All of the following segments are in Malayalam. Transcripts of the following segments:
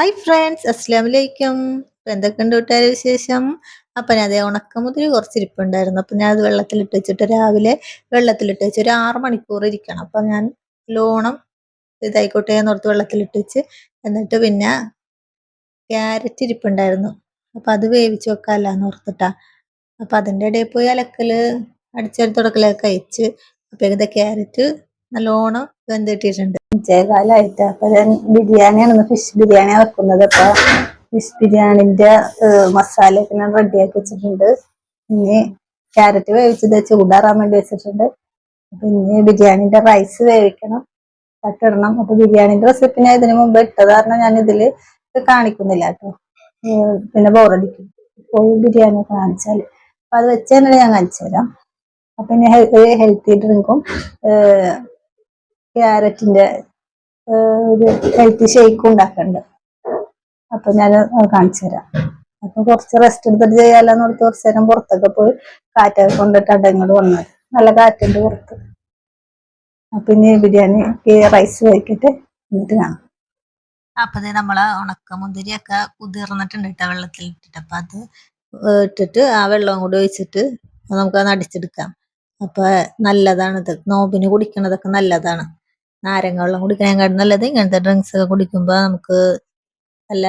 ഹായ് ഫ്രണ്ട്സ് അസ്സാം വലൈക്കും എന്തൊക്കെയുണ്ട് കൂട്ടുകാരെ വിശേഷം? അപ്പം ഞാൻ അതേ ഉണക്കമുതിരി കുറച്ചിരിപ്പുണ്ടായിരുന്നു അപ്പം ഞാൻ അത് വെള്ളത്തിലിട്ട് വെച്ചിട്ട് രാവിലെ വെള്ളത്തിലിട്ട് വെച്ച് ഒരു ആറ് മണിക്കൂർ ഇരിക്കണം. അപ്പം ഞാൻ ലോണം ഇതായിക്കോട്ടെ എന്ന് ഓർത്ത് വെള്ളത്തിലിട്ട് വെച്ച് എന്നിട്ട് പിന്നെ ക്യാരറ്റ് ഇരിപ്പുണ്ടായിരുന്നു. അപ്പം അത് വേവിച്ച് വെക്കാമല്ലാന്ന് ഓർത്തിട്ടാ. അപ്പം അതിന്റെ ഇടയിൽ പോയി അലക്കൽ അടിച്ചൊരു തുടക്കലൊക്കെ അയച്ച് അപ്പം ഇത് ക്യാരറ്റ് നല്ലോണം വെന്തിട്ടിട്ടുണ്ട് ഉച്ചകാലായിട്ട് അപ്പൊ ഞാൻ ബിരിയാണിയാണ് ഫിഷ് ബിരിയാണി വെക്കുന്നത്. അപ്പൊ ഫിഷ് ബിരിയാണിന്റെ മസാല ഒക്കെ ഞാൻ റെഡിയാക്കി വെച്ചിട്ടുണ്ട്. ഇനി ക്യാരറ്റ് വേവിച്ചത് ചൂടാറാൻ വേണ്ടി വെച്ചിട്ടുണ്ട്. പിന്നെ ബിരിയാണിന്റെ റൈസ് വേവിക്കണം. തട്ടിടണം. അപ്പൊ ബിരിയാണിന്റെ റെസിപ്പി ഞാൻ ഇതിനു മുമ്പ് ഇട്ടത് കാരണം ഞാൻ ഇതിൽ കാണിക്കുന്നില്ല കേട്ടോ. പിന്നെ ബോറടിക്കും പോയി ബിരിയാണി ഒക്കെ കാണിച്ചാൽ. അപ്പൊ അത് വെച്ച് തന്നെ ഞാൻ കാണിച്ചു തരാം. അപ്പൊ പിന്നെ ഹെൽത്തി ഡ്രിങ്കും ക്യാരറ്റിന്റെ ഒരു ഹെൽത്തി ഷേക്ക് ഉണ്ടാക്കുന്നുണ്ട് അപ്പൊ ഞാൻ കാണിച്ചു തരാം. അപ്പൊ കുറച്ച് റെസ്റ്റ് എടുത്തിട്ട് ചെയ്യാലോന്ന് ഓർത്ത് കുറച്ച് നേരം പുറത്തൊക്കെ പോയി കാറ്റൊക്കെ കൊണ്ടിട്ട് ഇങ്ങോട്ട് വന്നത് നല്ല കാറ്റുണ്ട് പുറത്ത്. അപ്പൊ ഇനി ബിരിയാണി റൈസ് കഴിക്കട്ടെ എന്നിട്ട് കാണാം. അപ്പൊ നമ്മളെ ഉണക്ക മുന്തിരിയൊക്കെ കുതിർന്നിട്ടുണ്ട് കേട്ടോ വെള്ളത്തിൽ ഇട്ടിട്ട്. അപ്പൊ അത് ഇട്ടിട്ട് ആ വെള്ളം കൂടി ഒഴിച്ചിട്ട് നമുക്ക് അത് അടിച്ചെടുക്കാം. അപ്പൊ നല്ലതാണിത് നോമ്പിന് കുടിക്കണതൊക്കെ നല്ലതാണ്. നാരങ്ങ വെള്ളം കുടിക്കണേക്കാളും നല്ലത് ഇങ്ങനത്തെ ഡ്രിങ്ക്സ് ഒക്കെ കുടിക്കുമ്പോൾ നമുക്ക് നല്ല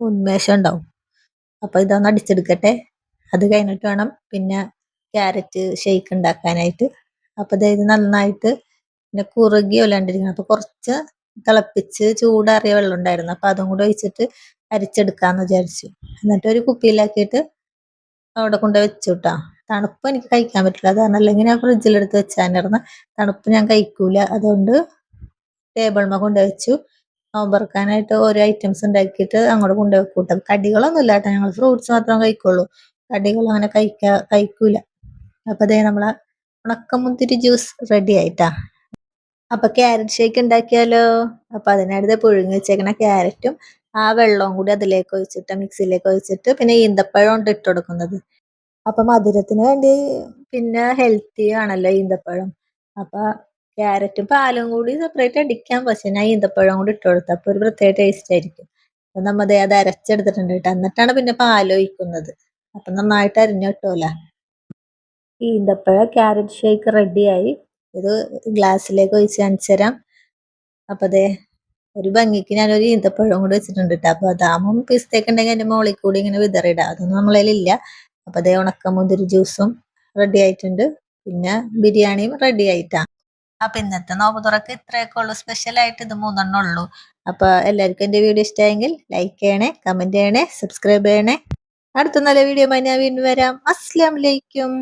ഉന്മേഷം ഉണ്ടാവും. അപ്പോൾ ഇതൊന്ന് അടിച്ചെടുക്കട്ടെ. അത് കഴിഞ്ഞിട്ട് വേണം പിന്നെ ക്യാരറ്റ് ഷെയ്ക്ക് ഉണ്ടാക്കാനായിട്ട്. അപ്പോൾ ഇത് നന്നായിട്ട് പിന്നെ കുറുകി ഒല്ലാണ്ടിരിക്കണം അപ്പോൾ കുറച്ച് തിളപ്പിച്ച് ചൂടാറിയ വെള്ളം ഉണ്ടായിരുന്നു. അപ്പോൾ അതും കൂടെ ഒഴിച്ചിട്ട് അരിച്ചെടുക്കാന്ന് വിചാരിച്ചു. എന്നിട്ട് ഒരു കുപ്പിയിലാക്കിയിട്ട് അവിടെ കൊണ്ട് വെച്ചു കേട്ടോ തണുപ്പ് എനിക്ക് കഴിക്കാൻ പറ്റില്ല. അത് കാരണം അല്ലെങ്കിൽ ഞാൻ ഫ്രിഡ്ജിലെടുത്ത് വെച്ചായിരുന്നു തണുപ്പ് ഞാൻ കഴിക്കൂല. അതുകൊണ്ട് ടേബിൾമ കൊണ്ട് വെച്ചു. നോമ്പറക്കാനായിട്ട് ഓരോ ഐറ്റംസ് ഉണ്ടാക്കിയിട്ട് അങ്ങോട്ട് കൊണ്ടുപോയി കൂട്ടും. കടികളൊന്നും ഇല്ല കേട്ടോ. ഞങ്ങൾ ഫ്രൂട്ട്സ് മാത്രം കഴിക്കുള്ളൂ. കടികൾ അങ്ങനെ കഴിക്കാ കഴിക്കൂല. അപ്പൊ അതേ നമ്മളെ ഉണക്കമുന്തിരി ജ്യൂസ് റെഡി ആയിട്ടാ. അപ്പൊ ക്യാരറ്റ് ഷേക്ക് ഉണ്ടാക്കിയാലോ? അപ്പൊ അതിനടുത്ത് പുഴുങ്ങി വെച്ചേക്കണ ക്യാരറ്റും ആ വെള്ളവും കൂടി അതിലേക്ക് ഒഴിച്ചിട്ട് മിക്സിയിലേക്ക് ഒഴിച്ചിട്ട് പിന്നെ ഈന്തപ്പഴം ഉണ്ട് ഇട്ട് കൊടുക്കുന്നത്. അപ്പൊ മധുരത്തിന് വേണ്ടി പിന്നെ ഹെൽത്തി ആണല്ലോ ഈന്തപ്പഴം. അപ്പൊ ക്യാരറ്റും പാലും കൂടി സെപ്പറേറ്റ് അടിക്കാൻ പക്ഷെ ഞാൻ ഈന്തപ്പഴം കൂടി ഇട്ട് കൊടുത്തു അപ്പൊ ഒരു പ്രത്യേക ടേസ്റ്റ് ആയിരിക്കും. അപ്പൊ നമ്മ അത് അരച്ചെടുത്തിട്ടുണ്ട് കേട്ടോ. എന്നിട്ടാണ് പിന്നെ പാൽ ഒഴിക്കുന്നത്. അപ്പൊ നന്നായിട്ട് അരിഞ്ഞു കിട്ടൂല. ഈന്തപ്പഴ ക്യാരറ്റ് ഷേക്ക് റെഡിയായി ഇത് ഗ്ലാസ്സിലേക്ക് ഒഴിച്ച് കാണിച്ചു തരാം. അപ്പൊ അതെ ഒരു ഭംഗിക്ക് ഞാനൊരു ഈന്തപ്പഴം കൂടി വെച്ചിട്ടുണ്ട് കേട്ടോ. അപ്പൊ അതാകുമ്പം പിസ്തയൊക്കെ ഉണ്ടെങ്കിൽ അതിന്റെ മുകളിൽ കൂടി ഇങ്ങനെ വിതറിയിടാം അതൊന്നും നമ്മളതിലില്ല അപ്പൊ അതേ ഉണക്കമുന്തിരി ജ്യൂസും റെഡി ആയിട്ടുണ്ട്. പിന്നെ ബിരിയാണിയും റെഡി ആയിട്ടാ. അപ്പൊ ഇന്നത്തെ നോമ്പ് തുറക്ക് ഇത്രയൊക്കെ ഉള്ളൂ. സ്പെഷ്യൽ ആയിട്ട് ഇത് മൂന്നെണ്ണം ഉള്ളൂ. അപ്പൊ എല്ലാവർക്കും എന്റെ വീഡിയോ ഇഷ്ടമായെങ്കിൽ ലൈക്ക് ചെയ്യണേ കമന്റ് ചെയ്യണേ സബ്സ്ക്രൈബ് ചെയ്യണേ. അടുത്ത നല്ല വീഡിയോ ഞാൻ വീണ്ടും വരാം. അസ്ലാം വലൈക്കും